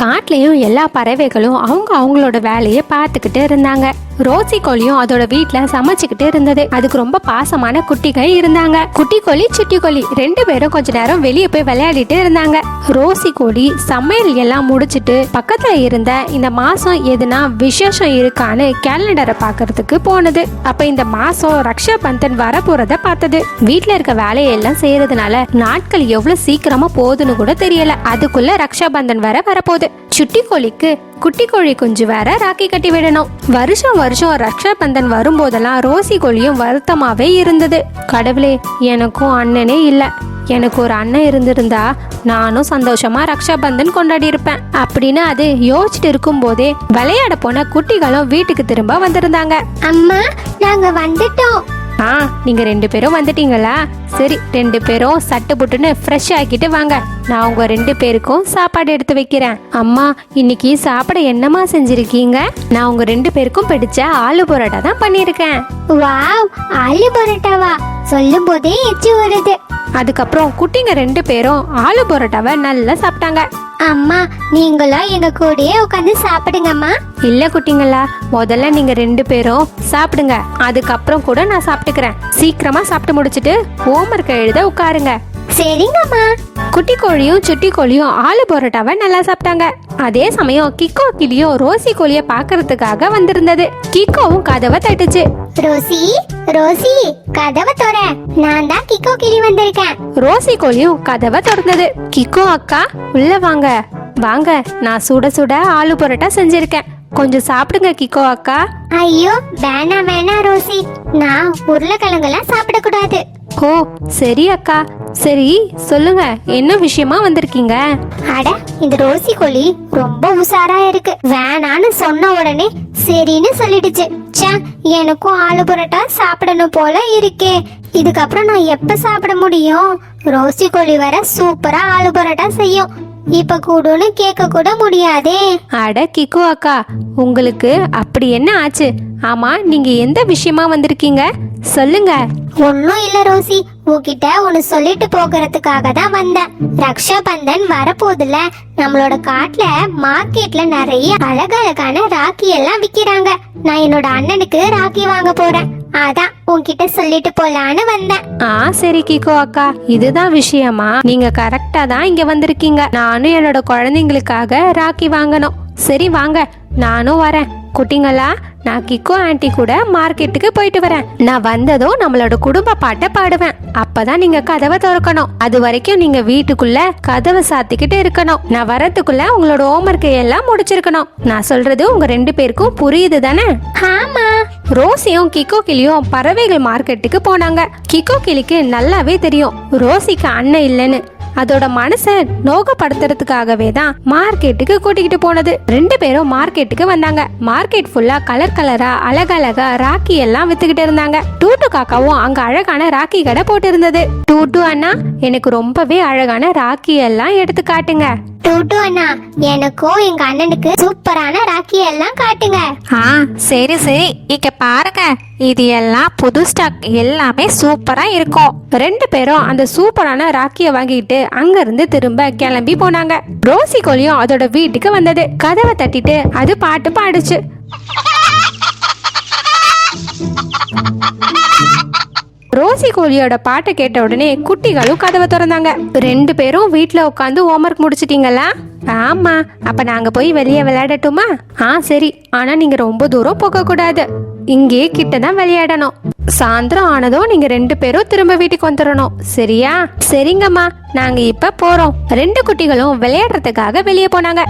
காட்டிலையும் எல்லா பறவைகளும் அவங்க அவங்களோட வேலையை பார்த்துக்கிட்டு இருந்தாங்க. ரோசி கோழியும் அதோட வீட்டுல சமைச்சுக்கிட்டு இருந்தது. அதுக்கு ரொம்ப பாசமான குட்டிகள் இருந்தாங்க. குட்டி கோழி சுட்டி கோழி ரெண்டு பேரும் கொஞ்ச நேரம் வெளியே போய் விளையாடிட்டு இருந்தாங்க. ரோசி கோழி சமையல் எல்லாம் முடிச்சிட்டு பக்கத்துல இருந்த இந்த மாசம் எதுனா விசேஷம் இருக்கான்னு கேலண்டரை பார்க்கறதுக்கு போனது. அப்ப இந்த மாசம் ரக்ஷா பந்தன் வரப்போறத பார்த்தது. வீட்டுல இருக்க வேலையெல்லாம் செய்யறதுனால நாட்கள் எவ்வளவு சீக்கிரமா போகுதுன்னு கூட தெரியல. அதுக்குள்ள ரக்ஷா பந்தன் வர வரப்போகுது. சுட்டி கோழிக்கு குட்டி கோழி குஞ்சு வேற ராக்கி கட்டி விடணும். வருஷம் வருஷம் ரக்ஷா பந்தன் வரும்போதெல்லாம் ரோசி கோழியும் வருத்தமாவே இருந்தது. கடவுளே எனக்கும் அண்ணனே இல்லை. எனக்கு ஒரு அண்ணன் இருந்திருந்தா நானும் சந்தோஷமா ரக்ஷாபந்தன் கொண்டாடி இருப்பேன் அப்படின்னு அது யோசிச்சுட்டு இருக்கும்போதே விளையாட போன குட்டிகளும் வீட்டுக்கு திரும்ப வந்திருந்தாங்க. அம்மா நாங்க வந்துட்டோம். ஆ நீங்க ரெண்டு பேரும் வந்துட்டீங்களா? சரி ரெண்டு பேரும் சட்டு புட்டுன்னு ஃப்ரெஷ் ஆக்கிட்டு வாங்க. நான் உங்க ரெண்டு பேருக்கும் சாப்பாடு எடுத்து வைக்கிறேன். அம்மா இன்னைக்கு சாப்பிட என்னமா செஞ்சிருக்கீங்க? நான் உங்க ரெண்டு பேருக்கும் பிடிச்ச ஆலு பரோட்டா தான் பண்ணியிருக்கேன். வாவ் ஆலு பரோட்டாவா? சொல்லும் போதே எச்சி வருது. அதுக்கப்புறம் குட்டிங்க ரெண்டு பேரும் ஆலு பரோட்டாவை நல்லா சாப்பிட்டாங்க. அம்மா நீங்களும் எங்க கூடயே உட்காந்து சாப்பிடுங்கம்மா. இல்ல குட்டிங்களா முதல்ல நீங்க ரெண்டு பேரும் சாப்பிடுங்க. அதுக்கப்புறம் கூட நான் சாப்பிட்டுக்கிறேன். சீக்கிரமா சாப்பிட்டு முடிச்சிட்டு ஹோம்ஒர்க் எழுத உட்காருங்க. சரிங்கம்மா. குட்டி கோழியும் சுட்டி கோழியும் ஆலு பரோட்டாவை நல்லா சாப்பிட்டாங்க. அதே சமயம் கிக்கோ கிளியும் ரோசி கோழிய பார்க்கறதுக்காக வந்திருந்தது. கிக்கோவும் கதவை தட்டுச்சு. ரோசி ரோசி கதவை தோற நான் தான் கிக்கோ கிளி வந்திருக்கேன். ரோசி கோழியும் கதவை திறந்தது. கிக்கோ அக்கா உள்ள வாங்க. வாங்க நான் சுட சுட ஆலு பரோட்டா செஞ்சிருக்கேன். கொஞ்சம் சாப்பிடுங்க கிக்கோ அக்கா. ஐயோ வேணாம் வேணாம் ரோசி. நான் உருளைக்கிழங்கெல்லாம் சாப்பிடக்கூடாது. ஓ சரி அக்கா. சரி சொல்லுங்க என்ன விஷயமா வந்திருக்கீங்க? அட இந்த ரோசி கோழி ரொம்ப உஷாரா இருக்கு. வேணான்னு சொன்ன உடனே சரின்னு சொல்லிடுச்சு. ச்சே எனக்கும் ஆலு பரோட்டா சாப்பிடணும் போல இருக்கே. இதுக்கப்புறம் நான் எப்ப சாப்பிட முடியும்? ரோசி கோழி வர சூப்பரா ஆலு பரோட்டா செய்யும். இப்ப கூடுன்னு கேட்க கூட முடியாதே. அட கிக்கு அக்கா உங்களுக்கு அப்படி என்ன ஆச்சு? ஆமா நீங்க எந்த விஷயமா வந்திருக்கீங்க? சொல்லுங்க. ஒன்னும் இல்ல ரோசி. உன்கிட்ட ஒன்னு சொல்லிட்டு போகிறதுக்காக தான் வந்தேன். ரக்ஷா பந்தன் வரப்போதுல நம்மளோட காட்டுல மார்க்கெட்ல நிறைய அழகழகான ராக்கி எல்லாம் விக்கிறாங்க. நான் என்னோட அண்ணனுக்கு ராக்கி வாங்க போறேன். அதான் உன்கிட்ட சொல்லிட்டு போலான்னு வந்தேன். ஆ சரி கிகோ அக்கா. இதுதான் விஷயமா. நீங்க கரெக்டா தான் இங்க வந்திருக்கீங்க. நானும் என்னோட குழந்தைங்களுக்காக ராக்கி வாங்கணும். சரி வாங்க. நானும் வரேன். குட்டிங்களா? நான் கிக்கோ ஆன்ட்டி கூட மார்க்கெட்டுக்கு போயிட்டு வரேன். நான் வந்ததும் நம்மளோட குடும்ப பாட்டை பாடுவேன். அப்பதான் நீங்க கதவை திறக்கணும். அது வரைக்கும் நீங்க வீட்டுக்குள்ள கதவை சாத்திக்கிட்டு இருக்கணும். நான் வரதுக்குள்ள உங்களோட ஹோம்ஒர்க்கை எல்லாம் முடிச்சிருக்கணும். நான் சொல்றது உங்க ரெண்டு பேருக்கும் புரியுது தானே? ஆமா. ரோசியும் கிக்கோ கிளியும் பறவைகள் மார்க்கெட்டுக்கு போனாங்க. கிக்கோ கிளிக்கு நல்லாவே தெரியும். ரோசிக்கு அண்ணன் இல்லைன்னு. அதோட மனசை நோகப்படுத்துறதுக்காகவே தான் மார்க்கெட்டுக்கு கூட்டிக்கிட்டு போனது. ரெண்டு பேரும் மார்க்கெட்டுக்கு வந்தாங்க. மார்க்கெட் ஃபுல்லா கலர் கலரா அழகழகா ராக்கி எல்லாம் வித்துக்கிட்டு இருந்தாங்க. டூட்டு காக்காவும் அங்க அழகான ராக்கி கடை போட்டு இருந்தது டூட்டு அண்ணா எனக்கு ரொம்பவே அழகான ராக்கி எல்லாம் எடுத்து காட்டுங்க. டூட்டு அண்ணா. எனக்கும் எங்க அண்ணனுக்கு சூப்பரான ராக்கி எல்லாம் காட்டுங்க. ஆ சரி சரி. இங்க பாருங்க. இது எல்லாம் புது ஸ்டாக் எல்லாமே சூப்பரா இருக்கும். ரெண்டு பேரும் அந்த சூப்பரான ராக்கியை வாங்கிட்டு அங்கிருந்து திரும்ப கிளம்பி போனாங்க. ரோசி கோழியும் அதோட வீட்டுக்கு வந்தது. கதவை தட்டிட்டு அது பாட்டு பாடுச்சு. ரோசி கோழியோட பாட்டை கேட்ட உடனே குட்டிகளும் கதவை திறந்தாங்க. ரெண்டு பேரும் வீட்டில் உட்காந்து ஹோம்ஒர்க் முடிச்சிட்டீங்களா? ஆமா அப்ப நாங்க போய் வெளியே விளையாடட்டுமா? ஆ சரி. ஆனா நீங்க ரொம்ப தூரம் போக கூடாது. இங்கே கிட்ட தான் விளையாடணும். சாயந்தரம் ஆனதும் நீங்க ரெண்டு பேரும் திரும்ப வீட்டுக்கு வந்துடணும் சரியா? சரிங்கம்மா. நாங்க இப்ப போறோம். ரெண்டு குட்டிகளும் விளையாடுறதுக்காக வெளியே போனாங்க.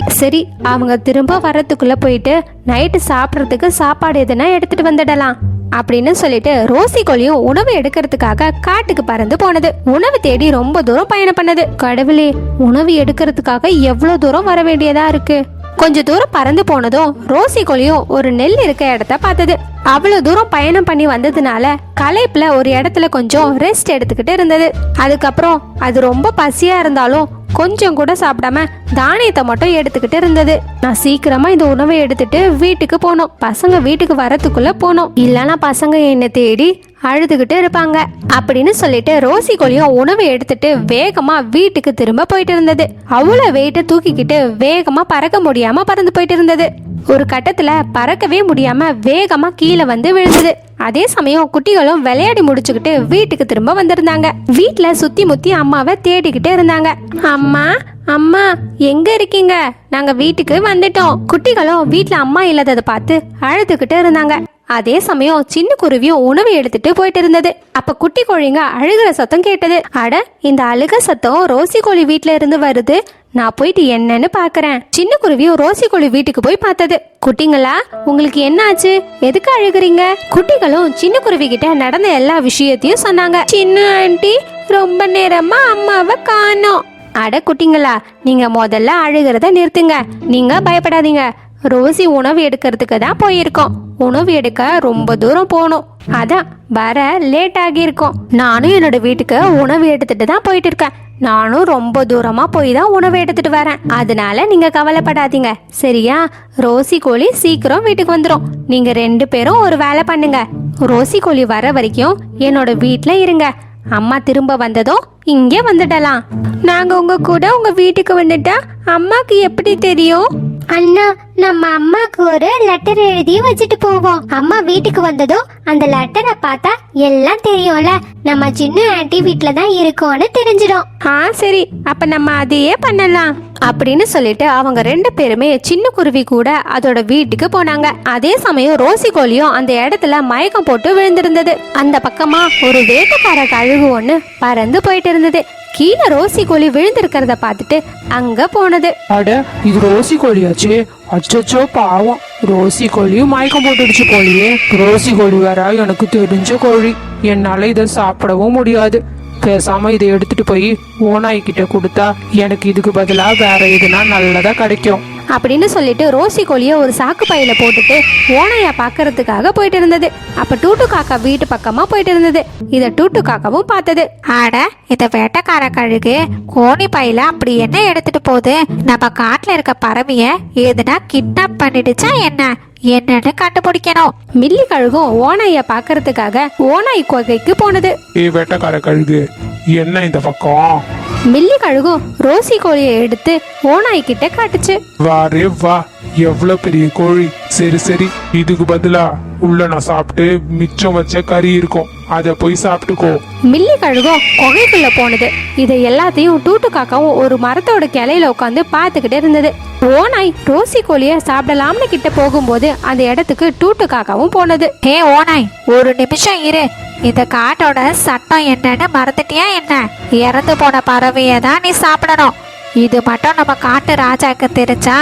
சரி அவங்க திரும்ப வர்றதுக்குள்ள போயிட்டு நைட்டு சாப்பிட்றதுக்கு சாப்பாடு எதுனா எடுத்துட்டு வந்துடலாம். அப்படின்னு சொல்லிட்டு ரோசி கோழியும் உணவு எடுக்கிறதுக்காக காட்டுக்கு பறந்து போனது. உணவு தேடி ரொம்ப தூரம் பயணம் பண்ணது. கடவுளே உணவு எடுக்கிறதுக்காக எவ்வளவு தூரம் வர வேண்டியதா இருக்கு? கொஞ்ச தூரம் பறந்து போனதும் ரோசி கோழியும் ஒரு நெல் இருக்க இடத்த பார்த்தது. அவ்வளவு தூரம் பயணம் பண்ணி வந்ததுனால களைப்புல ஒரு இடத்துல கொஞ்சம் ரெஸ்ட் எடுத்துக்கிட்டு இருந்தது. அதுக்கப்புறம் அது ரொம்ப பசியா இருந்தாலும் கொஞ்சம் கூட சாப்பிடாம தானியத்தை மட்டும் எடுத்துக்கிட்டு இருந்தது. நான் சீக்கிரமா இந்த உணவை எடுத்துட்டு வீட்டுக்கு போனோம். பசங்க வீட்டுக்கு வரத்துக்குள்ள போனோம். இல்லைன்னா பசங்க என்னை தேடி அழுதுகிட்டு இருப்பாங்க. அப்படின்னு சொல்லிட்டு ரோசி கோழியும் உணவு எடுத்துட்டு வேகமா வீட்டுக்கு திரும்ப போயிட்டு இருந்தது. அவ்வளவு வெயிட்டை தூக்கிக்கிட்டு வேகமா பறக்க முடியாம பறந்து போயிட்டு இருந்தது. ஒரு கட்டத்துல பறக்கவே முடியாம வேகமா கீழே வந்து விழுந்தது. அதே சமயம் குட்டிகளும் விளையாடி முடிச்சுக்கிட்டு வீட்டுக்கு திரும்ப வந்திருந்தாங்க. வீட்டுல சுத்தி முத்தி அம்மாவை தேடிக்கிட்டே இருந்தாங்க. அம்மா அம்மா எங்க இருக்கீங்க? நாங்க வீட்டுக்கு வந்துட்டோம். குட்டிகளும் வீட்டுல அம்மா இல்லாததை பார்த்து அழுதுகிட்டு இருந்தாங்க. அதே சமயம் சின்ன குருவியும் உணவு எடுத்துட்டு போயிட்டு இருந்தது. அப்ப குட்டி கோழிங்க அழுகிற சத்தம் கேட்டது. அட இந்த அழுக சத்தம் ரோசி கோழி வீட்டுல இருந்து வருது. நான் போயிட்டு என்னன்னு பாக்குறேன். சின்ன குருவியும் ரோசி கோழி வீட்டுக்கு போய் பார்த்தது. குட்டிங்களா உங்களுக்கு என்ன ஆச்சு எதுக்கு அழுகுறீங்க? குட்டிகளும் சின்ன குருவி கிட்ட நடந்த எல்லா விஷயத்தையும் சொன்னாங்க. சின்ன ஆண்டி ரொம்ப நேரமா அம்மாவை காணோம். அட குட்டிங்களா நீங்க முதல்ல அழுகிறத நிறுத்துங்க. நீங்க பயப்படாதீங்க. ரோசி உணவு எடுக்கிறதுக்கு தான் போயிருக்கோம். உணவு எடுக்க ரொம்ப தூரம் போகணும் அதான் வர லேட் ஆகியிருக்கோம். நானும் என்னோட வீட்டுக்கு உணவு எடுத்துட்டு தான் போயிட்டு இருக்கேன் நானும் ரொம்ப தூரமா போய் தான் உணவு எடுத்துட்டு வரேன். அதனால நீங்க கவலைப்படாதீங்க. சரியா? ரோசி கோழி சீக்கிரம் வீட்டுக்கு வந்துடும் நீங்க ரெண்டு பேரும் ஒரு வேலை பண்ணுங்க. ரோசி கோழி வர வரைக்கும் என்னோட வீட்டில் இருங்க. அம்மா திரும்ப வந்ததும் இங்கே வந்துடலாம். நாங்க உங்க கூட உங்க வீட்டுக்கு வந்துட்டா அம்மாக்கு எப்படி தெரியும்? அண்ணா நம்ம அம்மாக்கு ஒரு லெட்டர் எழுதி வச்சுட்டு போவோம். அம்மா வீட்டுக்கு வந்ததும் அந்த லெட்டரை பார்த்தா எல்லாம் தெரியும்ல. நம்ம சின்ன ஆன்ட்டி வீட்டில் தான் இருக்கோம்னு தெரிஞ்சிடும். ஆ சரி. அப்ப நம்ம அதையே பண்ணலாம். அப்படின்னு சொல்லிட்டு அவங்க ரெண்டு பேருமே சின்ன குருவி கூட அதோட வீட்டுக்கு போனாங்க. அதே சமயம் ரோசி கோழியும் அந்த இடத்துல மயக்கம் போட்டு விழுந்திருந்தது. அந்த பக்கமா ஒரு வேட்டக்கார கழுகு ஒண்ணு பறந்து போயிட்டு இருந்தது. கீழே ரோசி கோழி விழுந்திருக்கிறத பார்த்துட்டு அங்க போனது. அட இது ரோசி கோழியாச்சு அச்சச்சோ பாவம். ரோசி கோழியும் மயக்கம் போட்டுடுச்சு கோழியே ரோசி கோழி வேற எனக்கு தெரிஞ்ச கோழி. என்னால இதை சாப்பிடவும் முடியாது. பேசாம இதை எடுத்துட்டு போய் ஓனாய் கிட்ட கொடுத்தா எனக்கு இதுக்கு பதிலா வேற எதுனா நல்லதா கிடைக்கும். அப்படின்னு சொல்லிட்டு ரோசி கோழியை ஒரு சாக்கு பையில போட்டுட்டு ஓனையா பார்க்கறதுக்காக போயிட்டு இருந்தது அப்ப டூட்டு காக்கா வீட்டு பக்கமா போயிட்டு இருந்தது இத டூட்டு காக்காவும் பார்த்தது. ஆட இந்த வேட்டக்கார கழுகு கோணி பையில அப்படி என்ன எடுத்துட்டு போகுது? நம்ம காட்டுல இருக்க பறவைய எதுனா கிட்னாப் பண்ணிடுச்சா என்ன? என்னன்னு கண்டுபிடிக்கணும். மில்லி கழுகும் ஓனாய பார்க்கறதுக்காக ஓனாய் கொகைக்கு போனது. ஏ வேட்டக்கார கழுகு என்ன இந்த பக்கம்? மில்லி கழுகும் ரோசி கோழியை எடுத்து ஓனாய் கிட்ட காட்டுச்சு. வா ரே வா எவ்வளவு பெரிய கோழி? சரி சரி இதுக்கு பதிலா உள்ள நான் சாப்பிட்டு மிச்சம் வச்ச கறி இருக்கும். அத போய் சாப்பிட்டுக்கோ. மில்லி கழுகும் குகைக்குள்ள போனது. இதை எல்லாத்தையும் டூட்டு காக்காவும் ஒரு மரத்தோட கிளையில உட்காந்து பார்த்துக்கிட்டு இருந்தது. ஓனாய் ரோசி கோழியை சாப்பிடலாம்னு கிட்ட போகும்போது அந்த இடத்துக்கு டூட்டு காக்காவும் போனது. ஹே ஓனாய் ஒரு நிமிஷம் இரு. இந்த காட்டோட சட்டம் என்னன்னு மறந்துட்டியா என்ன? இறந்து போன பறவையை தான் நீ சாப்பிடணும். இது மட்டும் நம்ம காட்டு ராஜாக்கு தெரிஞ்சா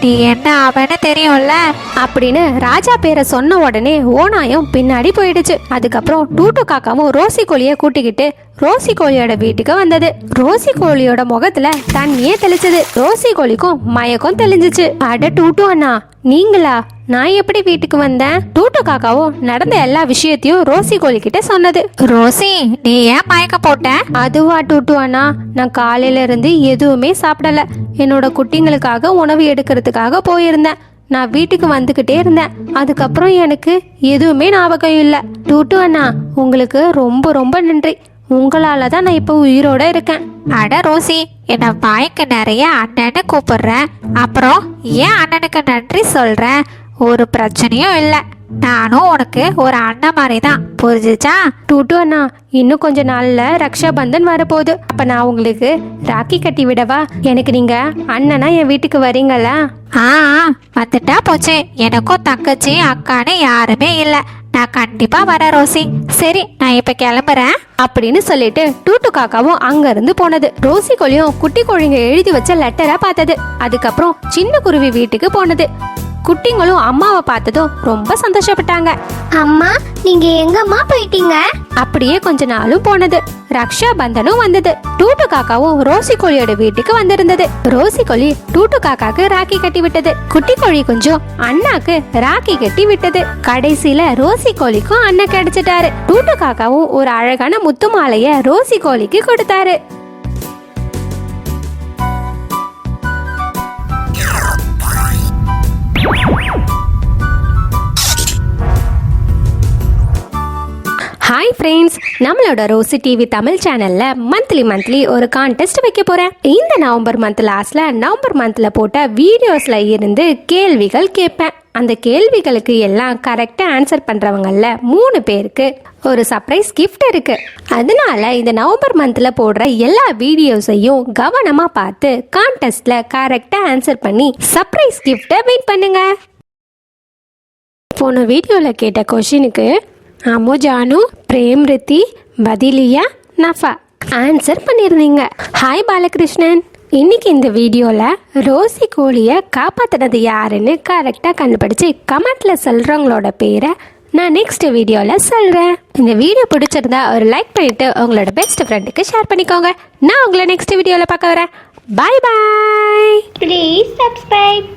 நீ என்ன ஆவன்னு தெரியும்ல? அப்படின்னு ராஜா பேரை சொன்ன உடனே ஓனாயும் பின்னாடி போயிடுச்சு. அதுக்கப்புறம் டூட்டு காக்காவும் ரோசி கோழியை கூட்டிக்கிட்டு ரோசி கோழியோட வீட்டுக்கு வந்தது. ரோசி கோழியோட முகத்துல தண்ணியே தெளிச்சது. ரோசி கோழிக்கும் மயக்கம் தெளிஞ்சிச்சு. அட டூட்டு அண்ணா நீங்களா? நான் எப்படி வீட்டுக்கு வந்தேன்? டூட்டு காக்காவும் நடந்த எல்லா விஷயத்தையும் ரோசி கோழி கிட்ட சொன்னது. ரோசி நீ ஏன் மயக்கம் போட்ட? அதுவா டூட்டு அண்ணா நான் காலையில இருந்து எதுவுமே சாப்பிடல. என்னோட குட்டிங்களுக்காக உணவு எடுக்கிறதுக்காக போயிருந்தேன். நான் வீட்டுக்கு வந்துக்கிட்டே இருந்தேன். அதுக்கப்புறம் எனக்கு எதுவுமே ஞாபகம் இல்லை. டூட்டு அண்ணா உங்களுக்கு ரொம்ப ரொம்ப நன்றி. உங்களால தான் நான் இப்போ உயிரோட இருக்கேன். அட ரோசி என்ன வாய்க்கு நிறைய அண்ணன்னு கூப்பிடுறேன் அப்புறம் ஏன் அண்ணனுக்கு நன்றி சொல்கிறேன் ஒரு பிரச்சனையும் இல்லை. நானும் உனக்கு ஒரு அண்ணன் மாதிரி தான் புரிஞ்சுச்சா? டூட்டு அண்ணா இன்னும் கொஞ்ச நாள்ல ரக்ஷா பந்தன் வரப்போகுது. அப்ப நான் உங்களுக்கு ராக்கி கட்டி விடவா? எனக்கு நீங்க அண்ணனா என் வீட்டுக்கு வரீங்களா ஆ வந்துட்டா போச்சு. எனக்கும் தங்கச்சி அக்கான்னு யாருமே இல்லை. நான் கண்டிப்பா வரேன் ரோசி. சரி நான் இப்ப கிளம்புறேன். அப்படின்னு சொல்லிட்டு டூட்டு காக்காவும் அங்க இருந்து போனது. ரோசி கோழியும் குட்டி கோழிங்க எழுதி வச்ச லெட்டரை பார்த்தது. அதுக்கப்புறம் சின்ன குருவி வீட்டுக்கு போனது. குட்டிங்களும் அம்மாவை பார்த்ததும் ரொம்ப சந்தோஷப்பட்டாங்க. அம்மா நீங்க எங்கம்மா போயிட்டீங்க? அப்படியே கொஞ்ச நாளும் போனது. ரக்ஷா பந்தனும் வந்தது. டூட்டு காக்காவும் ரோசி கோழியோட வீட்டுக்கு வந்திருந்தது. ரோசி கோழி டூட்டு காக்காக்கு ராக்கி கட்டி விட்டது. குட்டி கோழி கொஞ்சம் அண்ணாக்கு ராக்கி கட்டி விட்டது. கடைசியில ரோசி கோழிக்கும் அண்ணன் கிடைச்சிட்டாரு. டூட்டு காக்காவும் ஒரு அழகான முத்து மாலைய ரோசி கோழிக்கு கொடுத்தாரு. ஃப்ரெண்ட்ஸ் நம்மளோட ரோசி டிவி தமிழ் சேனலில் மந்த்லி மந்த்லி ஒரு கான்டெஸ்ட் வைக்க போகிறேன் இந்த நவம்பர் மந்த் லாஸ்ட்டில் நவம்பர் மந்தில் போட்ட வீடியோஸில் இருந்து கேள்விகள் கேட்பேன். அந்த கேள்விகளுக்கு எல்லாம் கரெக்டாக ஆன்சர் பண்ணுறவங்களில் மூணு பேருக்கு ஒரு சர்ப்ரைஸ் கிஃப்ட் இருக்கு. அதனால இந்த நவம்பர் மந்த்ல போடுற எல்லா வீடியோஸையும் கவனமா பார்த்து கான்டெஸ்ட்ல கரெக்டா ஆன்சர் பண்ணி சர்ப்ரைஸ் கிஃப்டை வெயிட் பண்ணுங்க. போன வீடியோவில் கேட்ட கொஷினுக்கு அம்மு ஜானு பதிலியா நஃபா. ஆன்சர் பண்ணியிருந்தீங்க ஹாய் பாலகிருஷ்ணன். இன்னைக்கு இந்த வீடியோவில் ரோசி கோழியை காப்பாற்றினது யாருன்னு கரெக்டாக கண்டுபிடிச்சி கமெண்ட்டில் சொல்கிறவங்களோட பேரை நான் நெக்ஸ்ட் வீடியோவில் சொல்கிறேன் இந்த வீடியோ பிடிச்சிருந்தா ஒரு லைக் பண்ணிவிட்டு உங்களோட பெஸ்ட் ஃப்ரெண்டுக்கு ஷேர் பண்ணிக்கோங்க. நான் உங்களை நெக்ஸ்ட் வீடியோவில் பார்க்க வரேன். பாய் பாய் ப்ளீஸ் சப்ஸ்கிரைப்